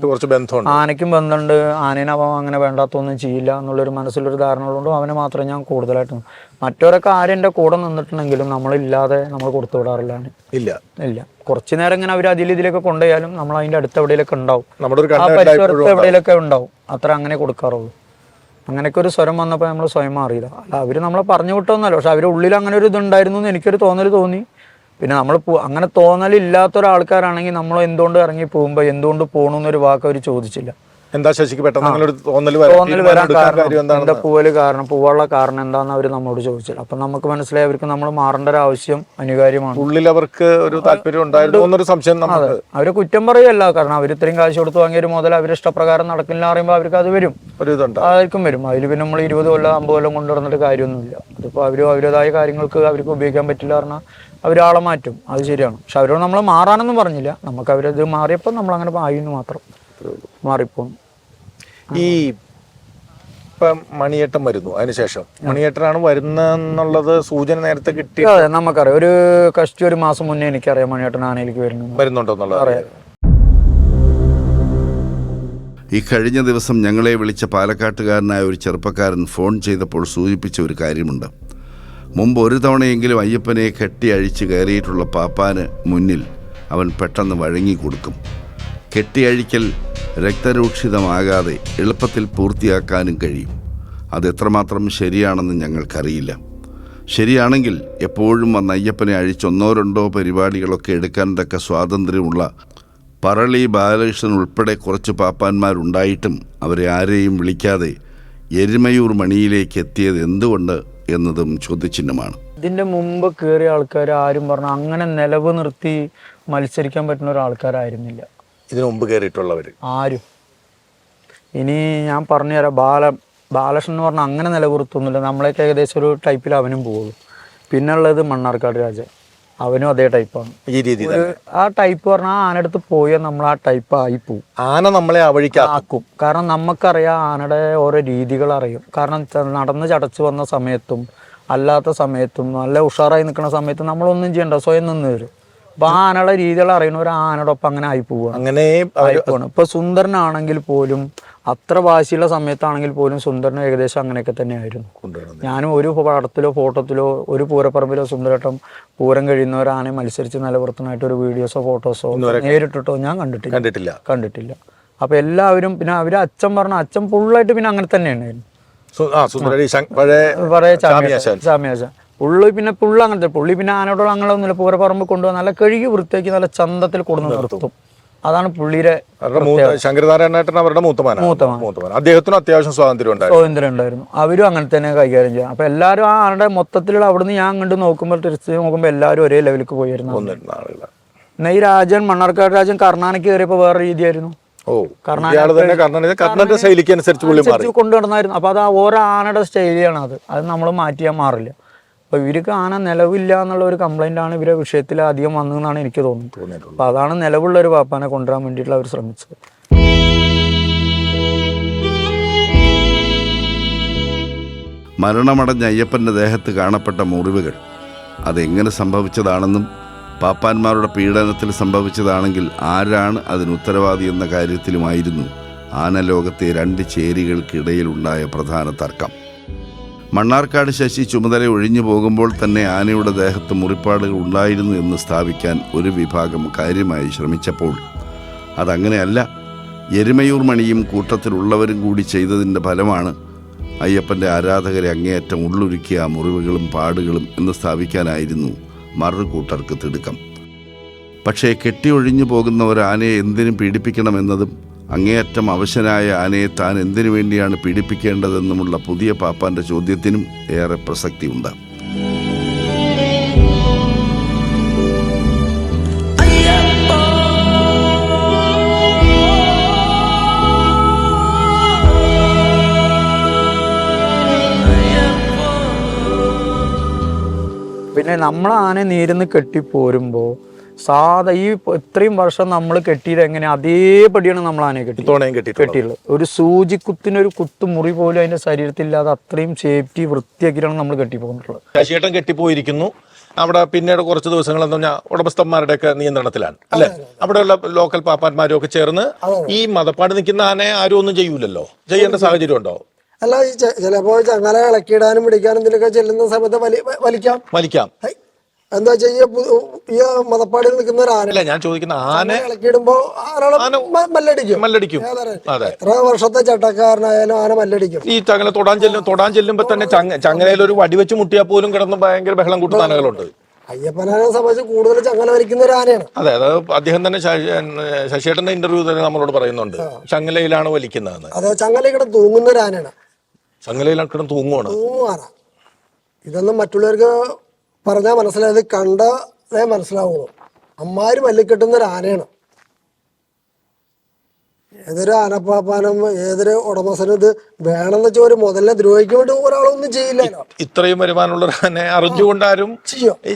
[SPEAKER 2] കുറച്ച് ബന്ധമുണ്ട്.
[SPEAKER 3] ആനയ്ക്കും ബന്ധമുണ്ട്. ആനേനെ അവൻ അങ്ങനെ വേണ്ടാത്തൊന്നും ചെയ്യില്ല എന്നുള്ളൊരു മനസ്സിലൊരു ധാരണ ഉള്ളതുകൊണ്ട് അവനെ മാത്രമേ ഞാൻ കൂടുതലായിട്ട് മറ്റവരൊക്കെ ആരും എന്റെ കൂടെ നിന്നിട്ടുണ്ടെങ്കിലും നമ്മളില്ലാതെ നമ്മൾ കൊടുത്തു വിടാറില്ല.
[SPEAKER 2] ഇല്ല.
[SPEAKER 3] ഇല്ല. കുറച്ച് നേരം ഇങ്ങനെ അവർ അതിൽ ഇതിലൊക്കെ കൊണ്ടുപോയാലും നമ്മൾ അതിന്റെ അടുത്ത് എവിടെയൊക്കെ ഉണ്ടാവും. ആ പരിസരത്ത് എവിടെയൊക്കെ ഉണ്ടാവും. അത്ര അങ്ങനെ കൊടുക്കാറുള്ളൂ. അങ്ങനെയൊക്കെ ഒരു സ്വരം വന്നപ്പോൾ നമ്മൾ സ്വയം മാറിയില്ല. അല്ല അവർ നമ്മളെ പറഞ്ഞു വിട്ടൊന്നല്ല. പക്ഷെ അവരുടെ ഉള്ളിൽ അങ്ങനെ ഒരു ഇതുണ്ടായിരുന്നു എന്ന് എനിക്കൊരു തോന്നൽ തോന്നി. പിന്നെ നമ്മൾ അങ്ങനെ തോന്നലില്ലാത്ത ഒരാൾക്കാരാണെങ്കിൽ നമ്മൾ എന്തുകൊണ്ട് ഇറങ്ങി പോകുമ്പോൾ എന്തുകൊണ്ട് പോകണമെന്നൊരു വാക്ക് അവർ ചോദിച്ചില്ല.
[SPEAKER 2] എന്താ ശശിക്ക് പെട്ടെന്ന് തോന്നൽ വരാൻ
[SPEAKER 3] കാരണം പൂവൽ കാരണം? പൂവുള്ള കാരണം എന്താണെന്ന് അവർ നമ്മോട് ചോദിച്ചത്. അപ്പം നമുക്ക് മനസ്സിലായി അവർക്ക് നമ്മൾ മാറേണ്ട ഒരു ആവശ്യം അനിവാര്യമാണ്.
[SPEAKER 2] ഉള്ളിൽ അവർക്ക് ഒരു താല്പര്യം ഉണ്ടായിരുന്നു സംശയം
[SPEAKER 3] അവരെ കുറ്റം പറയല്ല കാരണം അവർ ഇത്രയും കാശ് കൊടുത്ത് വാങ്ങിയ ഒരു മുതൽ അവർ ഇഷ്ടപ്രകാരം നടക്കില്ല പറയുമ്പോൾ അവർക്ക് അത് വരും.
[SPEAKER 2] ഒരു ഇതുണ്ട്.
[SPEAKER 3] ആർക്കും വരും. അതിൽ പിന്നെ നമ്മൾ ഇരുപത് കൊല്ലം അമ്പത് കൊല്ലം കൊണ്ടുവന്നിട്ട് കാര്യമൊന്നുമില്ല. അതിപ്പോൾ അവർ അവരുടേതായ കാര്യങ്ങൾക്ക് അവർക്ക് ഉപയോഗിക്കാൻ പറ്റില്ല പറഞ്ഞാൽ അവരാളെ മാറ്റും. അത് ശരിയാണ്. പക്ഷെ അവരോട് നമ്മൾ മാറാനൊന്നും പറഞ്ഞില്ല. നമുക്ക് അവരത് മാറിയപ്പോൾ നമ്മൾ അങ്ങനെ ആയിന്ന് മാത്രം. മാറിപ്പോന്നു
[SPEAKER 2] ഈ ഇപ്പം മണിയേട്ടൻ വരുന്നു അതിനുശേഷം മണിയേട്ടനാണ് വരുന്നെന്നുള്ളത് സൂചന നേരത്തെ കിട്ടി.
[SPEAKER 3] അതെ നമുക്കറിയാം. ഒരു കഷ്ടി ഒരു മാസം മുന്നേ എനിക്കറിയാം മണിയേട്ടൻ ആനയിലേക്ക് വരുന്നു
[SPEAKER 2] വരുന്നുണ്ടോന്നുള്ളത്
[SPEAKER 3] അറിയാം
[SPEAKER 1] ഈ കഴിഞ്ഞ ദിവസം ഞങ്ങളെ വിളിച്ച പാലക്കാട്ടുകാരനായ ഒരു ചെറുപ്പക്കാരൻ ഫോൺ ചെയ്തപ്പോൾ സൂചിപ്പിച്ച ഒരു കാര്യമുണ്ട്. മുമ്പ് ഒരു തവണയെങ്കിലും അയ്യപ്പനെ കെട്ടി അഴിച്ച് കയറിയിട്ടുള്ള പാപ്പാന് മുന്നിൽ അവൻ പെട്ടെന്ന് വഴങ്ങി കൊടുക്കും. കെട്ടിയഴിക്കൽ രക്തരൂക്ഷിതമാകാതെ എളുപ്പത്തിൽ പൂർത്തിയാക്കാനും കഴിയും. അത് എത്രമാത്രം ശരിയാണെന്ന് ഞങ്ങൾക്കറിയില്ല. ശരിയാണെങ്കിൽ എപ്പോഴും വന്ന അയ്യപ്പനെ അഴിച്ചൊന്നോ രണ്ടോ പരിപാടികളൊക്കെ എടുക്കാൻ തക്ക സ്വാതന്ത്ര്യമുള്ള പറളി ബാലകൃഷ്ണൻ ഉൾപ്പെടെ കുറച്ച് പാപ്പാന്മാരുണ്ടായിട്ടും അവരെ ആരെയും വിളിക്കാതെ എരുമയൂർ മണിയിലേക്ക് എത്തിയത് എന്തുകൊണ്ട് എന്നതും ചോദ്യചിഹ്നമാണ്.
[SPEAKER 3] ഇതിന്റെ മുമ്പ് കയറിയ ആൾക്കാർ ആരും പറഞ്ഞു അങ്ങനെ നിലവ് നിർത്തി മത്സരിക്കാൻ പറ്റുന്ന ഒരാൾക്കാരായിരുന്നില്ല.
[SPEAKER 2] ഇതിനു മുമ്പ് കയറിയിട്ടുള്ളവർ
[SPEAKER 3] ആരും. ഇനി ഞാൻ പറഞ്ഞു തരാം ബാല ബാലകൃഷ്ണൻ എന്ന് പറഞ്ഞാൽ അങ്ങനെ നിലകുറുത്തൊന്നുമില്ല. നമ്മളൊക്കെ ഏകദേശം ഒരു ടൈപ്പിൽ അവനും പോകുള്ളൂ പിന്നെ ഉള്ളത് മണ്ണാർക്കാട് രാജ അവനും അതേ ടൈപ്പാണ്
[SPEAKER 2] ഈ രീതി
[SPEAKER 3] ആ ടൈപ്പ് പറഞ്ഞാൽ ആ ആനടുത്ത് പോയാൽ നമ്മൾ ആ ടൈപ്പ് ആയി പോകും
[SPEAKER 2] ആന നമ്മളെ
[SPEAKER 3] ആക്കും. കാരണം നമുക്കറിയാം ആനയുടെ ഓരോ രീതികൾ അറിയും. കാരണം നടന്ന് ചടച്ച് വന്ന സമയത്തും അല്ലാത്ത സമയത്തും നല്ല ഉഷാറായി നിൽക്കുന്ന സമയത്തും നമ്മളൊന്നും ചെയ്യണ്ട സ്വയം നിന്ന് വരും. അപ്പൊ ആനയുടെ രീതികൾ അറിയുന്ന ഒരു ആനയുടെ ഒപ്പം അങ്ങനെ ആയി പോവുക.
[SPEAKER 2] അങ്ങനെ
[SPEAKER 3] പോവാണ് ഇപ്പൊ സുന്ദരനാണെങ്കിൽ പോലും അത്ര വാശിയുള്ള സമയത്താണെങ്കിൽ പോലും സുന്ദരൻ ഏകദേശം അങ്ങനെയൊക്കെ തന്നെയായിരുന്നു. ഞാനും ഒരു പടത്തിലോ ഫോട്ടോത്തിലോ ഒരു പൂരപ്പറമ്പിലോ സുന്ദരട്ടം പൂരം കഴിയുന്ന ഒരു ആനയെ മത്സരിച്ച് നിലനിർത്തുന്നതായിട്ട് ഒരു വീഡിയോസോ ഫോട്ടോസോ നേരിട്ടിട്ടോ ഞാൻ കണ്ടിട്ടില്ല.
[SPEAKER 2] കണ്ടിട്ടില്ല.
[SPEAKER 3] കണ്ടിട്ടില്ല. അപ്പൊ എല്ലാവരും പിന്നെ അവർ അച്ഛൻ പറഞ്ഞ അച്ഛൻ ഫുള്ളായിട്ട് പിന്നെ അങ്ങനെ തന്നെയാണ്.
[SPEAKER 2] പഴയ.
[SPEAKER 3] ചാമിയാശ പുള്ളി പിന്നെ പുള്ളി അങ്ങനത്തെ പുള്ളി പിന്നെ ആനയോടുള്ള അങ്ങനെയൊന്നുമില്ല പറമ്പ് കൊണ്ടുവന്ന് നല്ല കഴുകി വൃത്തിയാക്കി നല്ല ചന്തത്തിൽ കൊടുന്ന് നിർത്തും. അതാണ് പുള്ളിയുടെ
[SPEAKER 2] ശങ്കരനാരായണ ശങ്കരനാരായണേട്ടൻ അവരുടെ മൂത്തമാന. അദ്ദേഹത്തിന് അത്യാവശ്യം സ്വാതന്ത്ര്യം ഉണ്ടായിരുന്നു.
[SPEAKER 3] സ്വാതന്ത്ര്യം ഉണ്ടായിരുന്നു. അവരും അങ്ങനെ തന്നെ കൈകാര്യം ചെയ്യാം അപ്പൊ എല്ലാവരും ആ ആളുടെ മൊത്തത്തിലുള്ള അവിടുന്ന് ഞാൻ അങ്ങോട്ട് നോക്കുമ്പോൾ തിരിച്ച് നോക്കുമ്പോൾ എല്ലാവരും ഒരേ ലെവലിലേക്ക് പോയിരുന്നു
[SPEAKER 2] നെയ് ആളുകളാണ്
[SPEAKER 3] എന്നാൽ ഈ രാജൻ മണ്ണാർക്കാട് രാജൻ കർണാനക്ക് കയറിയപ്പോൾ വേറെ രീതിയായിരുന്നു.
[SPEAKER 2] ശൈലിക്ക് അനുസരിച്ച്
[SPEAKER 3] കൊണ്ടു നടന്നായിരുന്നു അപ്പോൾ അത് ആ ഓരോ ആനയുടെ സ്റ്റൈലിയാണ് അത്. അത് നമ്മൾ മാറ്റിയാൽ മാറില്ല. അപ്പോൾ ഇവർക്ക് ആന നിലവില്ല എന്നുള്ള ഒരു കംപ്ലൈന്റ് ആണ് ഇവരെ വിഷയത്തിൽ അധികം വന്നതെന്നാണ് എനിക്ക് തോന്നുന്നത്. അപ്പോൾ അതാണ് നിലവുള്ള ഒരു പാപ്പാനെ കൊണ്ടുവരാൻ വേണ്ടിയിട്ടുള്ള അവർ ശ്രമിച്ചത്.
[SPEAKER 1] മരണമടഞ്ഞ അയ്യപ്പന്റെ ദേഹത്ത് കാണപ്പെട്ട മുറിവുകൾ അതെങ്ങനെ സംഭവിച്ചതാണെന്നും പാപ്പാന്മാരുടെ പീഡനത്തിൽ സംഭവിച്ചതാണെങ്കിൽ ആരാണ് അതിന് ഉത്തരവാദി എന്ന കാര്യത്തിലുമായിരുന്നു ആനലോകത്തെ രണ്ട് ചേരികൾക്കിടയിലുണ്ടായ പ്രധാന തർക്കം. മണ്ണാർക്കാട് ശശി ചുമതല ഒഴിഞ്ഞു പോകുമ്പോൾ തന്നെ ആനയുടെ ദേഹത്ത് മുറിപ്പാടുകൾ ഉണ്ടായിരുന്നു എന്ന് സ്ഥാപിക്കാൻ ഒരു വിഭാഗം കാര്യമായി ശ്രമിച്ചപ്പോൾ. അതങ്ങനെയല്ല എരുമയൂർ മണിയും കൂട്ടത്തിലുള്ളവരും കൂടി ചെയ്തതിന്റെ ഫലമാണ് അയ്യപ്പന്റെ ആരാധകരെ അങ്ങേയറ്റം ഉള്ളൊരുക്കിയ മുറിവുകളും പാടുകളും എന്ന് സ്ഥാപിക്കാനായിരുന്നു മറുകൂട്ടർക്ക് തിടുക്കം. പക്ഷേ കെട്ടിയൊഴിഞ്ഞു പോകുന്ന ഒരു ആനയെ എന്തിനു പീഡിപ്പിക്കണമെന്നതും അങ്ങേയറ്റം അവശനായ ആനയെ താൻ എന്തിനു വേണ്ടിയാണ് പീഡിപ്പിക്കേണ്ടതെന്നുമുള്ള പുതിയ പാപ്പാന്റെ ചോദ്യത്തിനും ഏറെ പ്രസക്തിയുണ്ട്.
[SPEAKER 3] പിന്നെ നമ്മൾ ആന നീരുന്ന് കെട്ടിപ്പോരുമ്പോൾ സാധാ ഈ ഇത്രയും വർഷം നമ്മൾ കെട്ടിയത് എങ്ങനെ? അതേപടിയാണ് നമ്മൾ ആനയെ കെട്ടി
[SPEAKER 2] തോണയും കെട്ടിയിട്ട്
[SPEAKER 3] കെട്ടിയുള്ളത് ഒരു സൂചിക്കുത്തിന് ഒരു കുത്തു മുറി പോലും അതിന്റെ ശരീരത്തില്ലാതെ അത്രയും സേഫ്റ്റി വൃത്തിയാക്കിയിട്ടാണ് നമ്മൾ കെട്ടി പോകുന്നുള്ളത്
[SPEAKER 2] ശശിയേട്ടൻ കെട്ടിപ്പോയിരിക്കുന്നു. അവിടെ പിന്നീട് കുറച്ച് ദിവസങ്ങൾ എന്ന് പറഞ്ഞാൽ ഉടമസ്ഥന്മാരുടെ ഒക്കെ നിയന്ത്രണത്തിലാണ്. അല്ലെ? അവിടെയുള്ള ലോക്കൽ പാപ്പാന്മാരും ഒക്കെ ചേർന്ന് ഈ മതപ്പാട് നിൽക്കുന്ന ആനയെ ആരും ഒന്നും ചെയ്യൂലല്ലോ? ചെയ്യേണ്ട സാഹചര്യം ഉണ്ടോ?
[SPEAKER 4] അല്ല ഈ ചിലപ്പോ ചങ്ങല ഇളക്കിയിടാനും പിടിക്കാനും ഇതിലൊക്കെ ചെല്ലുന്ന സമയത്ത് വലിക്കാം.
[SPEAKER 2] വലിക്കാം.
[SPEAKER 4] എന്താ ചെയ്യ? ഈ നിൽക്കുന്ന ഒരു ആന
[SPEAKER 2] അല്ല ഞാൻ ചോദിക്കുന്ന ആന
[SPEAKER 4] ഇളക്കിയിടുമ്പോ മ- മല്ലടിക്കും.
[SPEAKER 2] മല്ലടിക്കും. അതെ.
[SPEAKER 4] എത്ര വർഷത്തെ ചട്ടക്കാരനായാലും ആന മല്ലടിക്കും.
[SPEAKER 2] ഈ ചങ്ങല തൊടാൻ ചെല്ലും തൊടാൻ ചെല്ലുമ്പോ തന്നെ ചങ്ങ ചങ്ങലയിൽ ഒരു വടിവെച്ച് മുട്ടിയാൽ പോലും കിടന്ന് ഭയങ്കര ബഹളം കൂട്ടുന്ന ആനകളുണ്ട്.
[SPEAKER 4] അയ്യപ്പനാനെ സംബന്ധിച്ച് കൂടുതൽ ചങ്ങല വലിക്കുന്ന ഒരു ആനയാണ്.
[SPEAKER 2] അതെ അത് അദ്ദേഹം തന്നെ ശശി- ശശിയേട്ടന്റെ ഇന്റർവ്യൂ തന്നെ നമ്മളോട് പറയുന്നുണ്ട്. ചങ്ങലയിലാണ് വലിക്കുന്നതെന്ന്.
[SPEAKER 4] അതെ ചങ്ങല ഇവിടെ തൂങ്ങുന്ന ഒരു ആനയാണ്.
[SPEAKER 2] ചങ്ങലയിലാണ് കിടന്ന് തൂങ്ങുവാണ്.
[SPEAKER 4] തൂങ്ങും ഇതൊന്നും മറ്റുള്ളവർക്ക് പറഞ്ഞാൽ മനസ്സിലായത് കണ്ടതേ മനസ്സിലാവുള്ളൂ. അമ്മാര് മല്ലിക്കെട്ടുന്ന ഒരു ആനയാണ് ഏതൊരു ആനപ്പാപ്പാനും ഏതൊരു ഉടമസ്ഥനും ഇത് വേണമെന്ന് വെച്ചാൽ ഒരു മുതലിനെ ദ്രോഹിക്കൊണ്ട് ഒരാളൊന്നും ചെയ്യില്ലല്ലോ.
[SPEAKER 2] ഇത്രയും വരുമാനമുള്ള ഒരു ആനയെ അറിഞ്ഞുകൊണ്ടാരും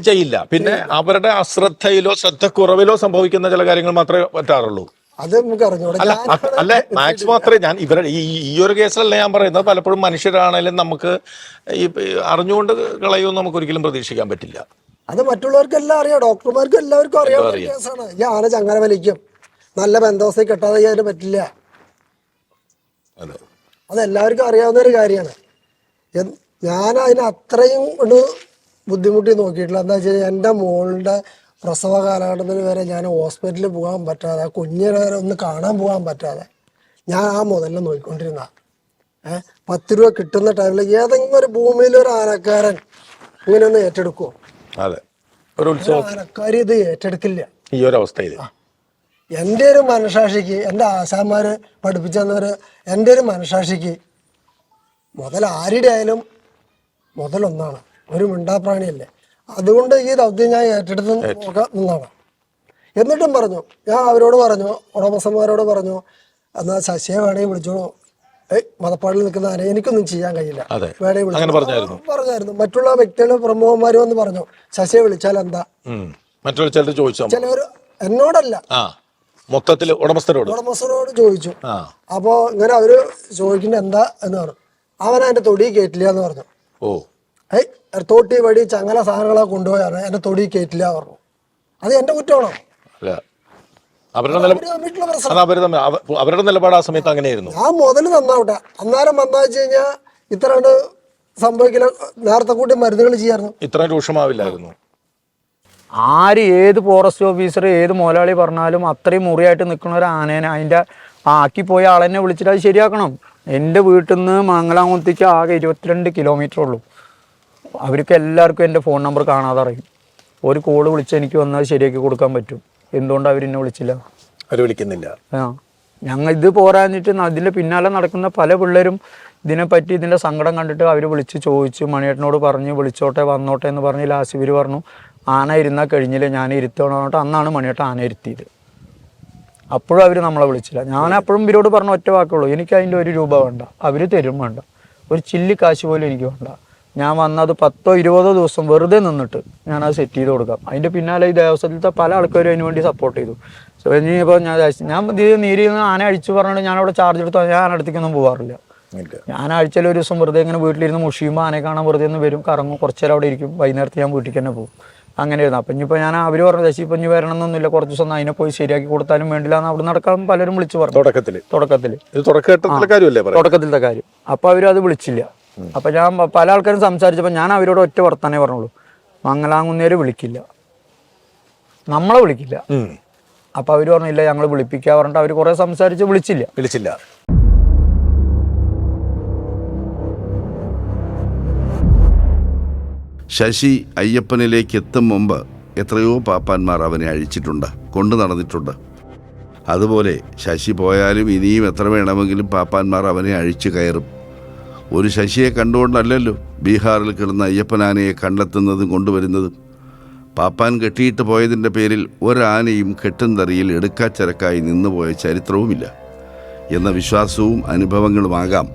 [SPEAKER 2] ചെയ്യില്ല. പിന്നെ അവരുടെ അശ്രദ്ധയിലോ ശ്രദ്ധക്കുറവിലോ സംഭവിക്കുന്ന ചില കാര്യങ്ങൾ മാത്രമേ പറ്റാറുള്ളൂ.
[SPEAKER 4] അത് നമുക്ക് അറിഞ്ഞൂടെ.
[SPEAKER 2] അല്ല അത് അല്ല മാക്സിമം അത്രേ ഞാൻ ഇവരുടെ ഈ ഈ ഒരു കേസിലല്ല ഞാൻ പറയുന്നത്. പലപ്പോഴും മനുഷ്യരാണേലും നമുക്ക് ഈ ഈ അറിഞ്ഞുകൊണ്ട് കളയുമെന്ന് നമുക്ക് ഒരിക്കലും പ്രതീക്ഷിക്കാൻ പറ്റില്ല.
[SPEAKER 4] അത് മറ്റുള്ളവർക്കെല്ലാം അറിയാം. ഡോക്ടർമാർക്കും എല്ലാവർക്കും അറിയാവുന്ന ഒരു കേസാണ്. ഈ ആന ചങ്ങന വലിക്കും. നല്ല ബന്ധവസ്ഥ കെട്ടാതെ ചെയ്യാൻ പറ്റില്ല.
[SPEAKER 2] അതെ.
[SPEAKER 4] അത് എല്ലാവർക്കും അറിയാവുന്ന ഒരു കാര്യമാണ്. ഞാൻ അതിന് അത്രയും ഒരു ബുദ്ധിമുട്ടി നോക്കിയിട്ടില്ല. എന്താ വെച്ചാൽ എന്റെ മോളുടെ പ്രസവ കാലഘട്ടത്തിൽ വരെ ഞാൻ ഹോസ്പിറ്റലിൽ പോകാൻ പറ്റാതെ കുഞ്ഞിനെ വരെ ഒന്ന് കാണാൻ പോകാൻ പറ്റാതെ ഞാൻ ആ മുതലിൽ നോക്കിക്കൊണ്ടിരുന്ന ഏഹ് പത്ത് രൂപ കിട്ടുന്ന ടൈമിൽ ഏതെങ്കിലും ഒരു ഭൂമിയിൽ ഒരു ആനക്കാരൻ ഇങ്ങനെ ഒന്ന് ഏറ്റെടുക്കുമോ
[SPEAKER 2] അതെ. ഒരു ഉത്സവം.
[SPEAKER 4] ആനക്കാർ ഇത് ഏറ്റെടുക്കില്ല.
[SPEAKER 2] ഈ ഒരു അവസ്ഥയിൽ
[SPEAKER 4] എന്റെ ഒരു മനസാക്ഷിക്ക് എന്റെ ആശാന്മാർ പഠിപ്പിച്ചു തന്നവർ എന്റെ ഒരു മനസാക്ഷിക്ക് മുതൽ ആരുടെ ആയാലും മുതലൊന്നാണ്. ഒരു മിണ്ടാപ്രാണിയല്ലേ? അതുകൊണ്ട് ഈ ദൗത്യം ഞാൻ ഏറ്റെടുത്ത് നിന്നാണ് എന്നിട്ടും പറഞ്ഞു ഞാൻ അവരോട് പറഞ്ഞു ഉടമസ്ഥന്മാരോട് പറഞ്ഞു എന്നാൽ ശശിയെ വേണമെങ്കിൽ വിളിച്ചോളൂ. ഏയ് മതപ്പാടിൽ നിൽക്കുന്ന ആരെ എനിക്കൊന്നും ചെയ്യാൻ കഴിയില്ല. വേണമെങ്കിൽ
[SPEAKER 2] പറഞ്ഞായിരുന്നു.
[SPEAKER 4] മറ്റുള്ള വ്യക്തികളും പ്രമുഖന്മാരും ഒന്ന് പറഞ്ഞു ശശിയെ വിളിച്ചാൽ എന്താ.
[SPEAKER 2] മറ്റുള്ള ചിലർ ചോദിച്ചു
[SPEAKER 4] ചിലവർ എന്നോടല്ല.
[SPEAKER 2] മൊത്തത്തിൽ ഉടമസ്ഥരോട്.
[SPEAKER 4] ഉടമസ്ഥനോട് ചോദിച്ചു. അപ്പോ ഇങ്ങനെ അവർ ചോദിക്കുന്നത് എന്താ എന്ന് പറഞ്ഞു. അവൻ അതിന്റെ തൊടി കേട്ടില്ല എന്ന് പറഞ്ഞു.
[SPEAKER 2] ഓ.
[SPEAKER 4] ഏയ് തോട്ടി വഴി ചങ്ങല സാധനങ്ങളൊക്കെ കൊണ്ടുപോയാണ് എന്റെ തൊടി കയറ്റില്ല പറഞ്ഞു. അത് എന്റെ കുറ്റമാണോ?
[SPEAKER 2] അല്ല. അവരുടെ
[SPEAKER 4] പ്രശ്നം.
[SPEAKER 2] അത് അവ- അവരുടെ നിലപാട് ആ സമയത്ത് അങ്ങനെയായിരുന്നു.
[SPEAKER 4] ആ മുതൽ നന്നാവട്ടെ. അന്നേരം വന്നാ വെച്ച് കഴിഞ്ഞാൽ ഇത്ര കണ്ട് സംഭവിക്കില്ല നേരത്തെ കൂട്ടി മരുന്നുകൾ ചെയ്യായിരുന്നു.
[SPEAKER 2] ഇത്രയും രൂക്ഷമാവില്ലായിരുന്നു.
[SPEAKER 3] ആര് ഏത് ഫോറസ്റ്റ് ഓഫീസർ ഏത് മുതലാളി പറഞ്ഞാലും അത്രയും മുറിയായിട്ട് നിൽക്കുന്ന ഒരു ആനേനെ അതിന്റെ ആക്കിപ്പോയ ആളെന്നെ വിളിച്ചിട്ട് അത് ശരിയാക്കണം. എന്റെ വീട്ടിൽ നിന്ന് മംഗലാംകുത്തിക്ക് ആകെ ഇരുപത്തിരണ്ട് കിലോമീറ്റർ ഉള്ളൂ. അവർക്ക് എല്ലാവർക്കും എന്റെ ഫോൺ നമ്പർ കാണാതെ അറിയും. ഒരു കോൾ വിളിച്ച് എനിക്ക് വന്നാൽ ശരിയാക്കി കൊടുക്കാൻ പറ്റും. എന്തുകൊണ്ട് അവരെന്നെ വിളിച്ചില്ല?
[SPEAKER 2] അവർ വിളിക്കുന്നില്ല.
[SPEAKER 3] ആ. ഞങ്ങൾ ഇത് പോരാഞ്ഞിട്ട് അതിന്റെ പിന്നാലെ നടക്കുന്ന പല പിള്ളേരും ഇതിനെപ്പറ്റി ഇതിന്റെ സങ്കടം കണ്ടിട്ട് അവർ വിളിച്ച് ചോദിച്ചു മണിയേട്ടനോട് പറഞ്ഞ് വിളിച്ചോട്ടെ വന്നോട്ടെ എന്ന് പറഞ്ഞ് ലാസ്റ്റ് ഇവർ പറഞ്ഞു ആന ഇരുന്നാൽ കഴിഞ്ഞില്ല ഞാൻ ഇരുത്തണം? പറഞ്ഞിട്ട് അന്നാണ് മണിയേട്ടൻ ആന ഇരുത്തിയത്. അപ്പോഴും അവർ നമ്മളെ വിളിച്ചില്ല. ഞാൻ അപ്പോഴും ഇവരോട് പറഞ്ഞ ഒറ്റ വാക്കുള്ളൂ. എനിക്ക് അതിന്റെ ഒരു രൂപ വേണ്ട. അവർ തരും വേണ്ട. ഒരു ചില്ലി കാശ് പോലും എനിക്ക് വേണ്ട. ഞാൻ വന്നത് പത്തോ ഇരുപതോ ദിവസം വെറുതെ നിന്നിട്ട് ഞാൻ അത് സെറ്റ് ചെയ്ത് കൊടുക്കാം. അതിന്റെ പിന്നാലെ ഈ ദേവസ്വത്തിലത്തെ പല ആൾക്കാരും അതിന് വേണ്ടി സപ്പോർട്ട് ചെയ്തു. സോ ഇനിയിപ്പോൾ ഞാൻ ഞാൻ ഇത് നീരി ആന അഴിച്ചു പറഞ്ഞിട്ട് ഞാൻ അവിടെ ചാർജ് എടുത്തു ഞാൻ അടുത്തേക്കൊന്നും പോകാറില്ല ഞാൻ ആഴ്ചയിൽ ഒരു ദിവസം വെറുതെ ഇങ്ങനെ വീട്ടിലിരുന്ന് മുഷിയുമ്പോൾ ആനയെ കാണാൻ വെറുതെ ഒന്ന് വരും കറങ്ങും കുറച്ച് നേരം അവിടെ ഇരിക്കും വൈകുന്നേരത്ത് ഞാൻ വീട്ടിൽ തന്നെ പോകും. അങ്ങനെയായിരുന്നു. അപ്പം ഇനിയിപ്പോൾ ഞാൻ അവർ പറഞ്ഞു ചേച്ചി ഇപ്പം ഇനി വരണം എന്നൊന്നുമില്ല കുറച്ച് ദിവസം അതിനെ പോയി ശരിയാക്കി കൊടുത്താലും വേണ്ടില്ല എന്ന് അവിടെ നടക്കാൻ പലരും വിളിച്ചു പറഞ്ഞു.
[SPEAKER 2] തുടക്കത്തിൽ
[SPEAKER 3] തുടക്കത്തിൽ തുടക്കത്തിലത്തെ കാര്യം. അപ്പോൾ അവരത് വിളിച്ചില്ല. അപ്പം ഞാൻ പല ആൾക്കാരും സംസാരിച്ചപ്പോൾ ഞാൻ അവരോട് ഒറ്റ വർത്താനേ പറഞ്ഞുള്ളൂ. മംഗലാങ്കുന്നേര് വിളിക്കില്ല. നമ്മളെ വിളിക്കില്ല. അപ്പം അവർ പറഞ്ഞില്ല ഞങ്ങൾ വിളിപ്പിക്കുക പറഞ്ഞിട്ട് അവർ കുറേ സംസാരിച്ച് വിളിച്ചില്ല.
[SPEAKER 2] വിളിച്ചില്ല.
[SPEAKER 1] ശശി അയ്യപ്പനിലേക്ക് എത്തും മുമ്പ് എത്രയോ പാപ്പാന്മാർ അവനെ അഴിച്ചിട്ടുണ്ട് കൊണ്ടു നടന്നിട്ടുണ്ട്. അതുപോലെ ശശി പോയാലും ഇനിയും എത്ര വേണമെങ്കിലും പാപ്പാന്മാർ അവനെ അഴിച്ചു കയറും. ഒരു ശശിയെ കണ്ടുകൊണ്ടല്ലല്ലോ ബീഹാറിൽ കിടന്ന അയ്യപ്പനാനയെ കണ്ടെത്തുന്നതും കൊണ്ടുവരുന്നതും. പാപ്പാൻ കെട്ടിയിട്ട് പോയതിന്റെ പേരിൽ ഒരാനയും കെട്ടുന്തറിയിൽ എടുക്കാച്ചരക്കായി നിന്നുപോയ ചരിത്രവുമില്ല. എന്ന വിശ്വാസവും അനുഭവങ്ങളുമാകാം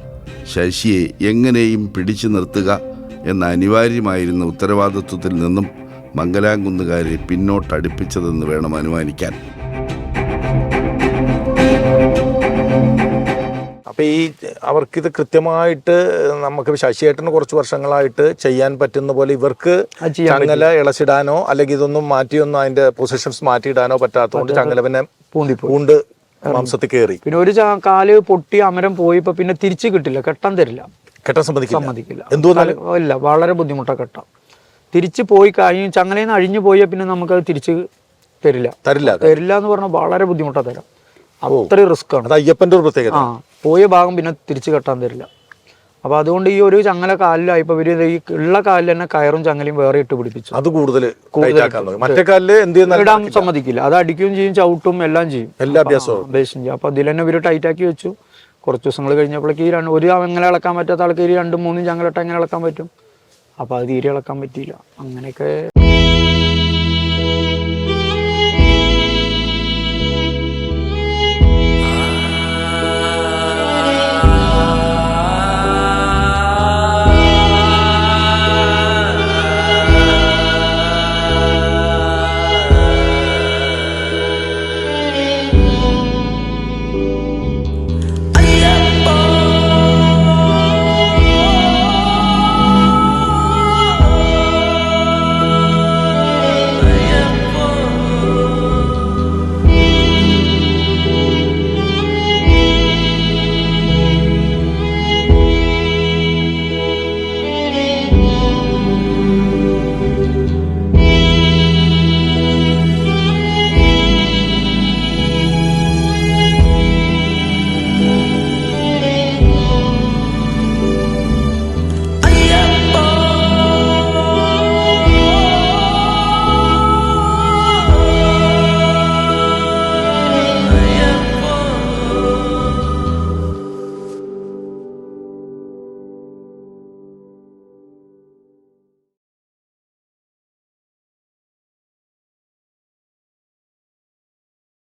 [SPEAKER 1] ശശിയെ എങ്ങനെയും പിടിച്ചു നിർത്തുക എന്ന അനിവാര്യമായിരുന്ന ഉത്തരവാദിത്വത്തിൽ നിന്നും മംഗലാംകുന്നുകാരെ പിന്നോട്ടടുപ്പിച്ചതെന്ന് വേണം അനുമാനിക്കാൻ.
[SPEAKER 2] അപ്പൊ ഈ അവർക്കിത് കൃത്യമായിട്ട് നമുക്ക് ശശിയേട്ടന് കുറച്ച് വർഷങ്ങളായിട്ട് ചെയ്യാൻ പറ്റുന്ന പോലെ ഇവർക്ക് ചങ്ങല ഇളച്ചിടാനോ അല്ലെങ്കിൽ ഇതൊന്നും മാറ്റിയൊന്നും അതിന്റെ പൊസിഷൻസ് മാറ്റിയിടാനോ പറ്റാത്തതുകൊണ്ട് ചങ്ങല പിന്നെ പൂണ്ട് മാംസത്തിൽ കയറി
[SPEAKER 3] പിന്നെ ഒരു കാൽ പൊട്ടി അമരം പോയി പിന്നെ തിരിച്ചു കിട്ടില്ല കെട്ടാൻ തരില്ല.
[SPEAKER 2] കെട്ടാൻ സമ്മതിക്കില്ല?
[SPEAKER 3] സമ്മതിക്കില്ല. ഇല്ല വളരെ ബുദ്ധിമുട്ടാണ് കെട്ടാം തിരിച്ചു പോയി കഴിഞ്ഞ് ചങ്ങലയിൽ നിന്ന് അഴിഞ്ഞു പോയാൽ പിന്നെ നമുക്കത് തിരിച്ച് തരില്ല.
[SPEAKER 2] തരില്ല.
[SPEAKER 3] തരില്ല എന്ന് പറഞ്ഞാൽ വളരെ ബുദ്ധിമുട്ടാണ് തരാം. അത്ര റിസ്ക് ആണ്.
[SPEAKER 2] അയ്യപ്പന്റെ ഒരു പ്രത്യേകത.
[SPEAKER 3] ആ. പോയ ഭാഗം പിന്നെ തിരിച്ചു കെട്ടാൻ തരില്ല. അപ്പോൾ അതുകൊണ്ട് ഈ ഒരു ചങ്ങല കാലിലായപ്പോൾ ഇവർ ഈ ഉള്ള കാലിൽ തന്നെ കയറും ചങ്ങലയും വേറെ ഇട്ട് പിടിപ്പിച്ചു.
[SPEAKER 2] അത് കൂടുതൽ മറ്റേ കാലിൽ
[SPEAKER 3] ഇടാൻ സമ്മതിക്കില്ല. അത് അടിക്കുകയും ചെയ്യും ചവിട്ടും എല്ലാം ചെയ്യും.
[SPEAKER 2] എല്ലാ അഭ്യാസവും.
[SPEAKER 3] അഭ്യാസം ചെയ്യും. അപ്പൊ അതിൽ തന്നെ ഇവർ ടൈറ്റ് ആക്കി വെച്ചു. കുറച്ച് ദിവസങ്ങൾ കഴിഞ്ഞപ്പോഴേക്ക് ഈ രണ്ട് ഒരു അങ്ങനെ ഇളക്കാൻ പറ്റാത്ത ആൾക്ക് ഈ രണ്ടും മൂന്നും ചങ്ങലിട്ട് എങ്ങനെ ഇളക്കാൻ പറ്റും? അപ്പോൾ അത് തീരെ ഇളക്കാൻ പറ്റിയില്ല. അങ്ങനെയൊക്കെ